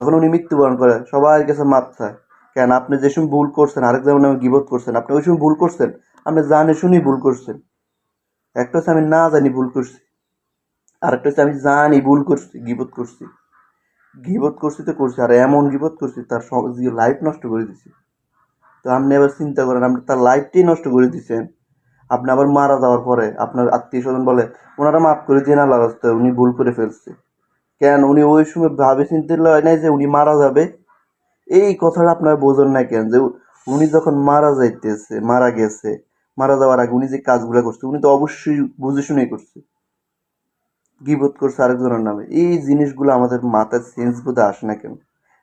যখন উনি মৃত্যুবরণ করে। সবার কাছে মাপ চায়। কেন? আপনি যে সময় ভুল করছেন, আরেক যেমন নামে গিবত করছেন, আপনি ওই সময় ভুল করছেন। আপনি জানে শুনি ভুল করছেন। একটা হচ্ছে আমি না জানি ভুল করছি। আরেকটা হচ্ছে আমি জানি ভুল করছি, গিবত করছি। গিবত করছি তো করছি, আর এমন গিবত করছি, তার লাইফ নষ্ট করে দিছি। তো আপনি এবার চিন্তা করেন, আপনি তার লাইফটাই নষ্ট করে দিছেন। আপনি আবার মারা যাওয়ার পরে আপনার আত্মীয় স্বজন বলে, ওনারা মাফ করে দিয়ে না লাগাতে উনি ভুল করে ফেলছে। কেন? উনি ওই সময় ভাবে চিনতে লয় নাই যে উনি মারা যাবে? এই কথাটা আপনার বোঝেন না কেন? যে উনি যখন মারা যাইতেছে, মারা গেছে, মারা যাওয়ার আগে উনি যে কাজগুলো করছে, উনি তো অবশ্যই বুঝে শুনেই করছে। গিবোধ করছে আরেকজনের নামে? এই জিনিসগুলো আমাদের মাথায় সেন্স বোধে আসে না কেন?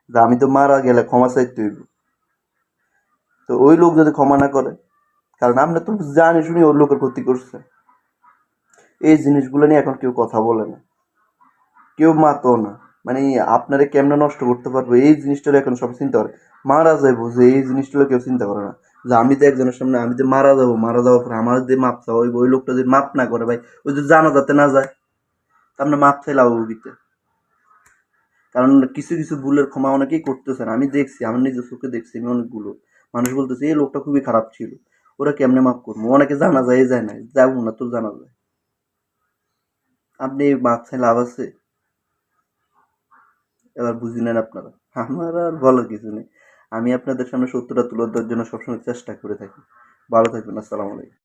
যে আমি তো মারা গেলে ক্ষমা চাইতে হইব। তো ওই লোক যদি ক্ষমা না করে, কারণ আমরা তো জানি শুনি ওর লোকের ক্ষতি করছে। এই জিনিসগুলো নিয়ে এখন কেউ কথা বলে না। কেউ মাতো না। মানে আপনারে কেমনে নষ্ট করতে পারব? এই জিনিসটা এখন সব চিন্তা করে। মারা যাইবো যে এই জিনিসটা কেউ চিন্তা করে না। যে আমি তো একজনের সামনে আমি তো মারা যাব, মারা যাওয়ার পর আমার যে মাপ চাওয়া ওই লোকটা যদি মাপ না করে ভাই, ওই যদি জানা যাতে না যায় তা আপনার মাপ চাই লাভ দিতে কারণ কিছু কিছু ভুলের ক্ষমা অনেকেই করতেছেন আমি দেখছি, আমার নিজের চোখে দেখছি আমি অনেকগুলো। মানুষ বলতেছে, এই লোকটা খুবই খারাপ ছিল। ওরা কেমনে মাপ করব? অনেকে জানা যায় যায় না। যাব না তো জানা যায়। আপনি মাপ চাই লাভ আছে। এবার বুঝি নেন আপনারা। আমার আর বলার কিছু নেই। আমি আপনাদের সামনে সত্যটা তুলে ধরার জন্য সবসময় চেষ্টা করে থাকি। ভালো থাকবেন, আসসালামু আলাইকুম।